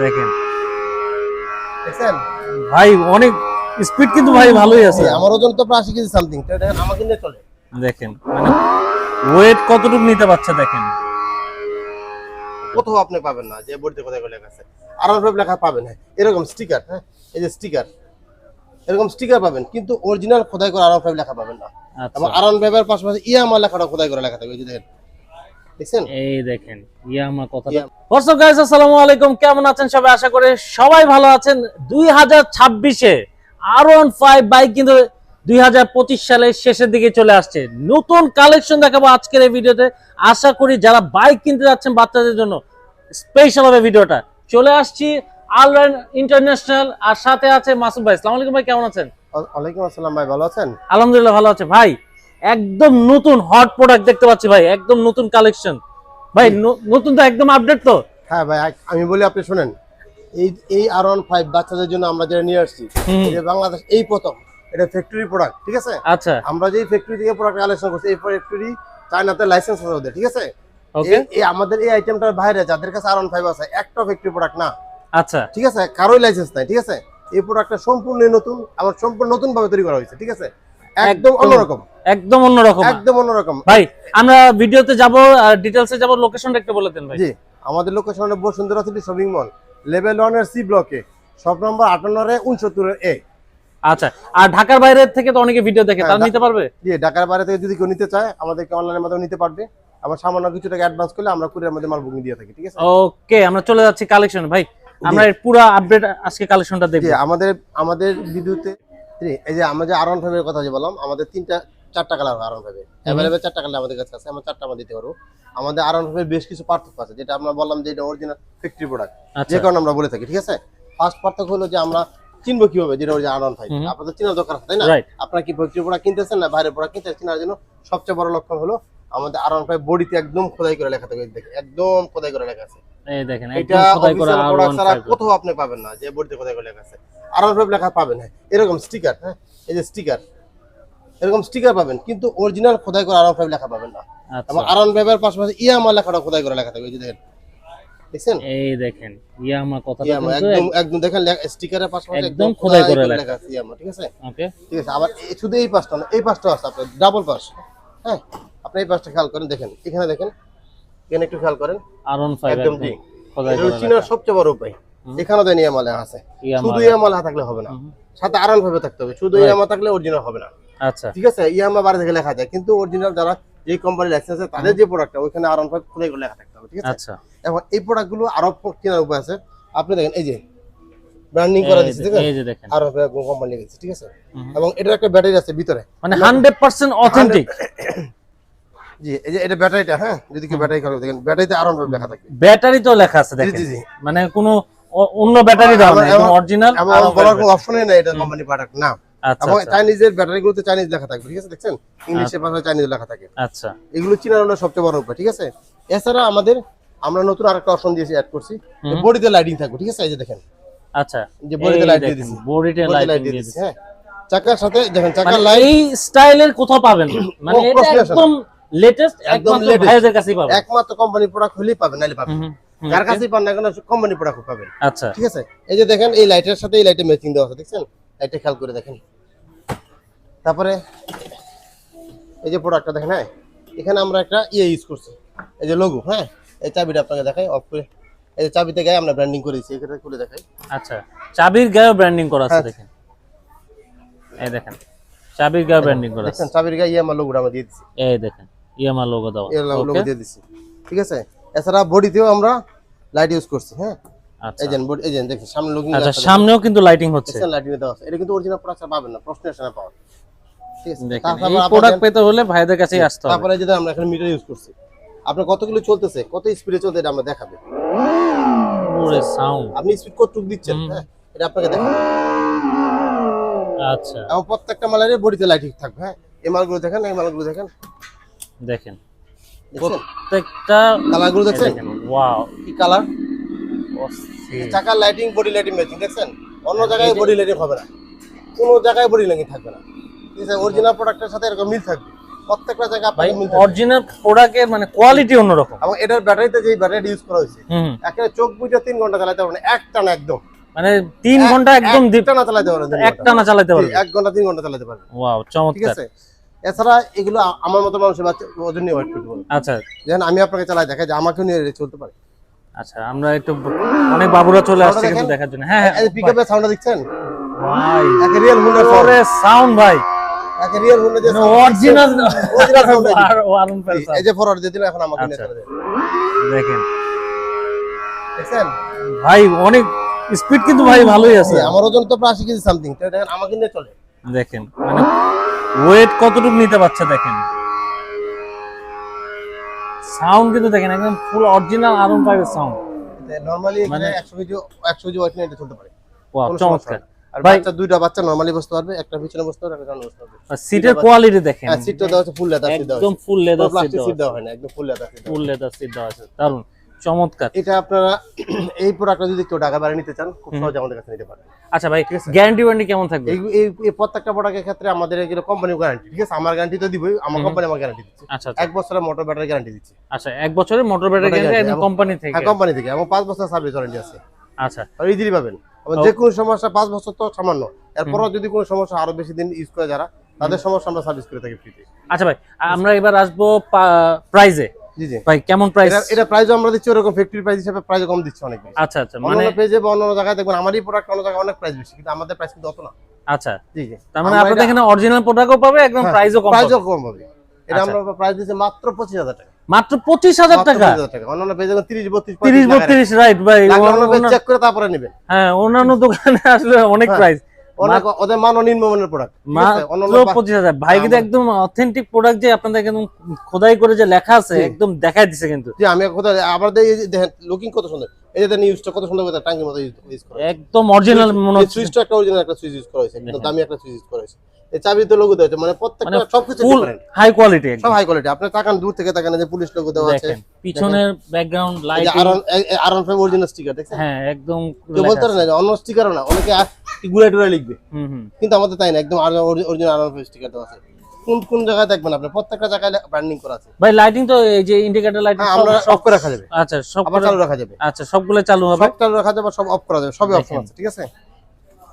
দেখেন। দেখছেন? ভাই অনেক স্পিড কিন্তু ভাই ভালোই আছে। আমার ওজন তো প্রায় আশি কেজি সামথিং তো দেখেন আমাকে নিয়ে চলে। দেখেন মানে ওয়েট কতটুকু নিতে পারছে দেখেন। কোথাও আপনি পাবেন না যে বইতে কোথায় লেখা আছে। আরাম ফাইভ লেখা পাবেন হ্যাঁ এরকম স্টিকার হ্যাঁ এই যে স্টিকার এরকম স্টিকার পাবেন কিন্তু অরিজিনাল খোদাই করে আরাম ফাইভ লেখা পাবেন না। আচ্ছা। আরাম ফাইভের পাশাপাশি ইয়ামা লেখাটা খোদাই করে লেখা থাকবে এই যে দেখেন। দেখছেন এই দেখেন ইয়ামা কথা হোয়াটসঅ্যাপ গাইস আসসালামু আলাইকুম। কেমন আছেন সবাই? আশা করি সবাই ভালো আছেন। দুই হাজার ছাব্বিশে আর বাইক কিন্তু দুই হাজার পঁচিশ সালের শেষের দিকে চলে আসছে। নতুন কালেকশন দেখাবো আজকের এই ভিডিওতে। আশা করি যারা বাইক কিনতে যাচ্ছেন বাচ্চাদের জন্য স্পেশাল হবে ভিডিওটা। চলে আসছি আলরান ইন্টারন্যাশনাল আর সাথে আছে মাসুম ভাই। আসসালামু আলাইকুম ভাই কেমন আছেন? ওয়া- ওয়ালাইকুম আসসালাম ভাই ভালো আছেন? আলহামদুলিল্লাহ ভালো আছে। ভাই একদম নতুন হট প্রোডাক্ট দেখতে পাচ্ছি ভাই একদম নতুন কালেকশন ভাই নতুন তো একদম আপডেট তো। হ্যাঁ ভাই আমি বলি আপনি শুনেন এই এই আর ওয়ান ফাইভ বাচ্চাদের জন্য আমরা যেটা নিয়ে আসছি বাংলাদেশ এই প্রথম এটা ফ্যাক্টরি প্রোডাক্ট ঠিক আছে? আচ্ছা। আমরা যেই ফ্যাক্টরি থেকে প্রোডাক্ট কালেকশন করছি এই ফ্যাক্টরি চায়নাতে লাইসেন্স আছে ওদের ঠিক আছে? এই- আমাদের এই আইটেমটার বাইরে যাদের কাছে আর ওয়ান ফাইভ আছে একটা ফ্যাক্টরি প্রোডাক্ট না। আচ্ছা। ঠিক আছে? কারোই লাইসেন্স নাই ঠিক আছে? এই প্রোডাক্টটা সম্পূর্ণ নতুন আমার সম্পূর্ণ নতুন ভাবে তৈরি করা হয়েছে ঠিক আছে? একদম। অন্যরকম। একদম অন্যরকম। একদম অন্যরকম। ভাই আমরা ভিডিওতে যাব আর ডিটেলসে যাব লোকেশনটা একটু বলে দেন ভাই। জি আমাদের লোকেশন হলো Bashundhara city shopping mall level ওয়ানের সি ব্লকে শপ নম্বর আটান্ন এ উনসত্তর এ আচ্ছা আর ঢাকার বাইরে থেকে তো অনেকে ভিডিও দেখে হ্যাঁ, তারা নিতে পারবে? জি ঢাকার বাইরে থেকে যদি কেউ নিতে চায় আমাদেরকে অনলাইনের মাধ্যমে নিতে পারবে। আবার সামান্য কিছু টাকা অ্যাডভান্স করলে আমরা কুরিয়ার মধ্যে মাল বুকিং দিয়ে থাকি ঠিক আছে? ওকে আমরা চলে যাচ্ছি কালেকশন ভাই আমরা এর পুরো আপডেট আজকে কালেকশনটা জি দেখব আমাদের আমাদের ভিডিওতে এই যে আমরা যে আরন ফাইভের কথা যে বললাম আমাদের তিনটা চারটা কালার আরন ফাইভে অ্যাভেলেবেল চারটা কালার আমাদের কাছে আছে আমরা চারটা আমরা দিতে পারব। আমাদের আরন ফাইভের বেশ কিছু পার্থক্য আছে যেটা আমরা বললাম যে এটা অরিজিনাল ফ্যাক্টরি প্রোডাক্ট যে কারণে আমরা বলে থাকি ঠিক আছে? ফার্স্ট পার্থক্য হলো যে আমরা চিনবো কীভাবে যেটা হচ্ছে ফাইভ। আপনাদের চিনার দরকার আছে তাই না? আপনারা কি ফ্যাক্টরি প্রোডাক্ট কিনতেছেন না বাইরের প্রোডাক্ট কিনতেছেন? চেনার জন্য সবচেয়ে বড় লক্ষণ হলো আমাদের আরন ফাইভ বডিতে একদম খোদাই করে লেখা থাকে দেখে একদম খোদাই করে লেখা আছে। এই দেখেন এটা অফিসিয়াল প্রোডাক্ট ছাড়া কোথাও আপনি পাবেন না যে বডিতে খোদাই করে লেখা আছে। আরন ফাইভ লেখা পাবেন হ্যাঁ এরকম স্টিকার হ্যাঁ এই যে স্টিকার এরকম স্টিকার পাবেন কিন্তু অরিজিনাল খোদাই করে আরন ফাইভ লেখা পাবেন না। এবং আচ্ছা আরন ফাইভের পাশাপাশি ইয়ামা লেখাটা খোদাই করে লেখা থাকবে এই যে দেখেন। দেখছেন? এই দেখেন ইয়ামা কথাটা একদম একদম দেখেন স্টিকারের পাশাপাশি একদম খোদাই করে লেখা। আছে ইয়ামা ঠিক আছে? ওকে। ঠিক আছে আবার শুধু এই পাশটা না এই পাশটাও আছে আপনার ডাবল পাশ। হ্যাঁ আপনি এই পাশটা খেয়াল করেন দেখেন এখানে দেখেন এখানে একটু খেয়াল করেন। আর ওয়ান ফাইভ একদম জি খোদাই করা চীনের সবচেয়ে বড় উপায়। হুম। এখানেও দেয় ইয়ামা লেখা আছে। শুধু ইয়ামা লেখা থাকলে হবে না। সাথে আরাম ভাবে থাকতে হবে। শুধু. ইয়ামা থাকলে অরিজিনাল হবে না। আচ্ছা। ঠিক আছে ইয়ামা বাইরে থেকে লেখা যায়। কিন্তু অরিজিনাল যারা যে কোম্পানি লাইসেন্স আছে তাদের যে প্রোডাক্টটা ওইখানে আরাম ভাবে খুলে করে লেখা থাকতে হবে ঠিক আছে? আচ্ছা। এখন এই প্রোডাক্টগুলো আরও কেনার উপায় আছে। আপনি দেখেন এই যে ব্র্যান্ডিং করা এই যে- ঠিক আছে? এই আরও কোম্পানি লিখেছে ঠিক আছে? এবং এটার একটা ব্যাটারি আছে ভিতরে। মানে হান্ড্রেড পার্সেন্ট অথেন্টিক জি এই যে এটা ব্যাটারিটা হ্যাঁ? যদি কি ব্যাটারি খারাপ দেখেন ব্যাটারিতে আরও লেখা থাকে। ব্যাটারি তো লেখা আছে দেখেন। জি জি। মানে কোনো অন্য ব্যাটারি দাও না অরিজিনাল এবং বলার কোনো অপশনই নাই এটা কোম্পানি প্রোডাক্ট না। এবং আচ্ছা, চাইনিজের চাইনিজ লেখা থাকবে ঠিক আছে দেখছেন? ইংলিশে ভাষায় চাইনিজ লেখা থাকে। আচ্ছা। এগুলো সবচেয়ে বড় উপায় ঠিক আছে? এছাড়া আমাদের আমরা নতুন আরেকটা অপশন দিয়েছি অ্যাড করছি বডিতে লাইটিং থাকবে ঠিক আছে? এই যে দেখেন। আচ্ছা যে বডিতে লাইট দিয়ে দিছি বডিতে বডিতে লাইট লাইট দিয়ে দিয়ে দিছি দিছি হ্যাঁ। চাকার সাথে দেখেন মানে চাকার লাইট এই স্টাইলের কোথাও পাবেন মানে এটা। একদম লেটেস্ট একদম একদম কাছেই পাবেন। একমাত্র কোম্পানি প্রোডাক্ট হলেই পাবেন যার কাছেই পান না কেন কোম্পানি প্রোডাক্ট পাবেন। আচ্ছা। ঠিক আছে? এই যে দেখেন এই লাইটের সাথে এই লাইটের ম্যাচিং দেওয়া আছে দেখছেন? লাইটটা খেয়াল করে দেখেন। তারপরে এই যে প্রোডাক্টটা দেখেন হ্যাঁ? এখানে আমরা একটা ইয়ে ইউজ করছি। এই যে লোগো হ্যাঁ? এই চাবিটা আপনাকে দেখাই অফ করে। এই যে চাবিতে গায়ে আমরা ব্র্যান্ডিং করেছি এখানে খুলে দেখাই। আচ্ছা। চাবির গায়ে ব্র্যান্ডিং করা আছে হ্যাঁ। দেখেন। এই দেখেন চাবির গায়ে ব্র্যান্ডিং করা আছে। দেখছেন চাবির গায়ে ইয়ে আমার লোগোটা আমরা দিয়ে দিচ্ছি। এই দেখেন ইয়ামা লোগো দাও এই লোগো দিয়ে দিচ্ছি। ঠিক আছে? এছাড়া বডিতেও আমরা লাইট ইউজ করছি হ্যাঁ? আচ্ছা। বডি এই যে সামনে আচ্ছা সামনেও কিন্তু লাইটিং হচ্ছে। লাইটিং দেওয়া আছে। এটা কিন্তু অরিজিনাল প্রোডাক্ট পাবেন না প্রশ্ন আসে না পাওয়া প্রোডাক্ট পেতে হলে ভাইদের কাছেই আসতে হবে। তারপরে যেটা আমরা এখানে মিটার ইউজ করছি। আপনার কতগুলো চলতেছে কত স্পিডে চলতে এটা আমরা দেখাবে। সাউন্ড আপনি স্পিড কতটুকু দিচ্ছেন হ্যাঁ? এটা আপনাকে দেখাবে। আচ্ছা। এবং প্রত্যেকটা মালের বডিতে লাইটিং থাকবে হ্যাঁ? এই মালগুলো দেখেন এই মালগুলো দেখেন। দেখেন। প্রত্যেকটা কালারগুলো এই দেখছেন ওয়াও কি কালার? চাকার লাইটিং বডি লাইটিং ম্যাচিং দেখছেন? অন্য জায়গায় বডি লাইটিং হবে না। কোনো জায়গায় বডি লাইটিং থাকবে না। ঠিক আছে অরিজিনাল প্রোডাক্টের সাথে এরকম মিল থাকবে। প্রত্যেকটা জায়গায় ভাই অরিজিনাল প্রোডাক্টের মানে কোয়ালিটি অন্যরকম। এবং এটার ব্যাটারিতে যে ব্যাটারি ইউজ করা হয়েছে হুম। চোখ বুঝে তিন ঘণ্টা চালাতে পারবেন এক টানা একদম। মানে তিন ঘণ্টা একদম এক টানা চালাতে পারবেন এক ঘণ্টা। টানা চালাতে জি, পারবে এক ঘণ্টা তিন ঘণ্টা চালাতে পারবেন। ওয়াও ঠিক আছে? এছাড়া এগুলো আমার মতো মানুষের বাচ্চা ওজন নিয়ে ওয়েট করতে পারবে আচ্ছা। যেন আমি আপনাকে চালাই দেখা যে আমাকেও নিয়ে চলতে পারে। আচ্ছা আমরা একটু অনেক বাবুরা চলে আসছে কিন্তু দেখার জন্য। হ্যাঁ হ্যাঁ এই পিকআপের সাউন্ডটা দেখছেন? ভাই একে রিয়েল সাউন্ড ভাই। একে রিয়েল যে অরিজিনাল অরিজিনাল সাউন্ড আর ওয়ারন এই যে ফরওয়ার্ড দিয়ে এখন আমাকে নিয়ে আচ্ছা। চলে দেখেন। দেখছেন? ভাই অনেক স্পিড কিন্তু ভাই ভালোই আছে। আমার ওজন তো প্রায় আশি কেজি সামথিং তো দেখেন আমাকে নিয়ে চলে। দেখেন মানে ওয়েট কতটুকু নিতে পারছে দেখেন। সাউন্ড কিন্তু দেখেন একদম ফুল অরিজিনাল আরন ফাইভের সাউন্ড নরমালি এখানে মানে- একশো কেজি একশো কেজি ওয়েট নিয়ে এটা চলতে পারে। ওয়াও চমৎকার। আর বাচ্চা দুইটা বাচ্চা নরমালি বসতে পারবে একটা পিছনে বসতে পারবে একটা সামনে বসতে পারবে। সিটের কোয়ালিটি দেখেন। হ্যাঁ সিটটা দেওয়া আছে ফুল লেদার সিট দেওয়া একদম full leather seat plastic seat দেওয়া হয় না একদম full leather seat full leather seat দেওয়া আছে। দারুণ চমৎকার। এটা আপনারা এই প্রোডাক্টটা যদি কেউ টাকা বাড়ি নিতে চান খুব সহজে আমাদের কাছে নিতে পারেন। আচ্ছা ভাই গ্যারান্টি ওয়ারেন্টি কেমন থাকবে? এই এই- প্রত্যেকটা প্রোডাক্টের ক্ষেত্রে আমাদের এগুলো কোম্পানি গ্যারান্টি ঠিক আছে? আমার গ্যারান্টি তো দিবই আমার কোম্পানি আমার গ্যারান্টি দিচ্ছে। আচ্ছা এক বছরের মোটর ব্যাটারি গ্যারান্টি দিচ্ছে। আচ্ছা এক বছরের মোটর ব্যাটারি গ্যারান্টি একদম কোম্পানি থেকে। হ্যাঁ কোম্পানি থেকে এবং পাঁচ বছর সার্ভিস ওয়ারেন্টি আছে। আচ্ছা। আর ইজিলি পাবেন। যে কোনো সমস্যা পাঁচ বছর তো সামান্য। এরপরও যদি কোনো সমস্যা আরও বেশি দিন ইউজ করে যারা তাদের সমস্যা আমরা সার্ভিস করে থাকি ফ্রিতে আচ্ছা ভাই আমরা এবার আসব প্রাইজে জি জি। ভাই কেমন প্রাইস এটা প্রাইসও আমরা দিচ্ছি ওরকম ফ্যাক্টরি প্রাইস হিসেবে প্রাইস কম দিচ্ছি অনেক আচ্ছা আচ্ছা মানে অন্যান্য পেজে বা অন্যান্য জায়গায় দেখবেন আমারই প্রোডাক্ট অন্য জায়গায় অনেক প্রাইস বেশি কিন্তু আমাদের প্রাইস কিন্তু অত না। আচ্ছা। জি জি। তার মানে আপনাদের এখানে অরিজিনাল প্রোডাক্টও পাবে একদম হ্যাঁ, প্রাইসও কম প্রাইসও কম হবে এটা আচ্ছা। আমরা প্রাইস দিচ্ছি মাত্র টাকা। মাত্র পঁচিশ হাজার মাত্র টাকা? 25,000 টাকা। অন্যান্য পেজে তিরিশ বত্রিশ তিরিশ বত্রিশ রাইট ভাই অন্য- চেক করে তারপরে নেবেন। হ্যাঁ অন্যান্য দোকানে আসলে অনেক হ্যাঁ, প্রাইস অনেক ওদের মান নিম্নমানের প্রোডাক্ট মাত্র পঁচিশ হাজার। ভাই কিন্তু একদম অথেন্টিক প্রোডাক্ট যে আপনাদের একদম খোদাই করে যে লেখা আছে একদম দেখাই দিছে কিন্তু। আমি আবার এই দেখেন লুকিং কত সুন্দর। এই যে কত সুন্দর করে টাঙ্গির মতো ইউজ করা একদম অরিজিনাল মনে হচ্ছে। সুইচটা একটা অরিজিনাল একটা সুইচ ইউজ করা হয়েছে একদম দামি একটা সুইচ ইউজ করা হয়েছে। এই চাবিতে লোগো দেওয়া মানে প্রত্যেকটা মানে সবকিছু হাই কোয়ালিটি সব হাই কোয়ালিটি আপনি তাকান দূর থেকে তাকান যে পুলিশ লোগো দেওয়া আছে। পিছনের ব্যাকগ্রাউন্ড লাইট যে আরন আরন ফাইভ অরিজিনাল স্টিকার দেখছেন? হ্যাঁ একদম কেউ বলতে না অন্য স্টিকারও না অনেকে লিখবে। হুম হুম। কিন্তু আমাদের তাই না একদম অরিজিনাল আরন ফাইভ স্টিকার দেওয়া আছে। কোন কোন জায়গায় দেখবেন আপনি? প্রত্যেকটা জায়গায় ব্র্যান্ডিং করা আছে। ভাই লাইটিং তো এই যে ইন্ডিকেটর লাইটিং হ্যাঁ আমরা অফ করে রাখা যাবে। আচ্ছা সব চালু রাখা যাবে। আচ্ছা সবগুলো চালু হবে। সব চালু রাখা যাবে সব অফ করা যাবে সবই অপশন আছে ঠিক আছে?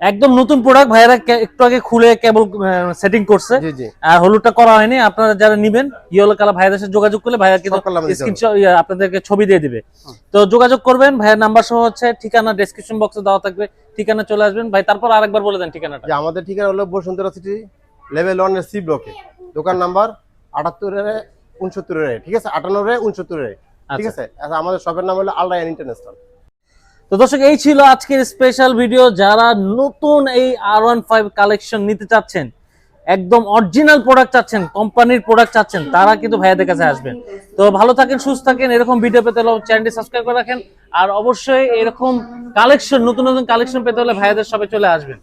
একদম নতুন প্রোডাক্ট ভাইয়ারা একটু আগে খুলে কেবল সেটিং করছে। আর হলুদটা করা হয়নি আপনারা যারা নিবেন ইয়েলো কালার ভাইয়াদের সাথে যোগাযোগ করলে ভাইয়া কিন্তু আপনাদেরকে ছবি দিয়ে দিবে। তো যোগাযোগ করবেন ভাইয়ের নাম্বার সহ হচ্ছে ঠিকানা ডেসক্রিপশন বক্সে দেওয়া থাকবে। ঠিকানা চলে আসবেন। ভাই তারপর আরেকবার বলে দেন ঠিকানাটা। আমাদের ঠিকানা হলো বসুন্ধরা সিটি লেভেল ওয়ানের সি ব্লকে দোকান নাম্বার আটাত্তরের উনসত্তরের ঠিক আছে? আটান্নরের উনসত্তরের ঠিক আচ্ছা। আছে? আচ্ছা আমাদের শপের নাম হলো আলরায়ান ইন্টারন্যাশনাল তো দর্শক, এই ছিল আজকের স্পেশাল ভিডিও যারা নতুন এই আর ওয়ান ফাইভ কালেকশন নিতে চাচ্ছেন, একদম অরিজিনাল প্রোডাক্ট চাচ্ছেন কোম্পানির প্রোডাক্ট চাচ্ছেন, তারা কিন্তু ভাইয়াদের কাছে আসবেন। তো ভালো থাকেন, সুস্থ থাকেন, এরকম ভিডিও পেতে হলে চ্যানেলটি সাবস্ক্রাইব করে রাখেন। আর অবশ্যই এরকম কালেকশন নতুন নতুন কালেকশন পেতে হলে ভাইয়াদের সবাই চলে আসবেন।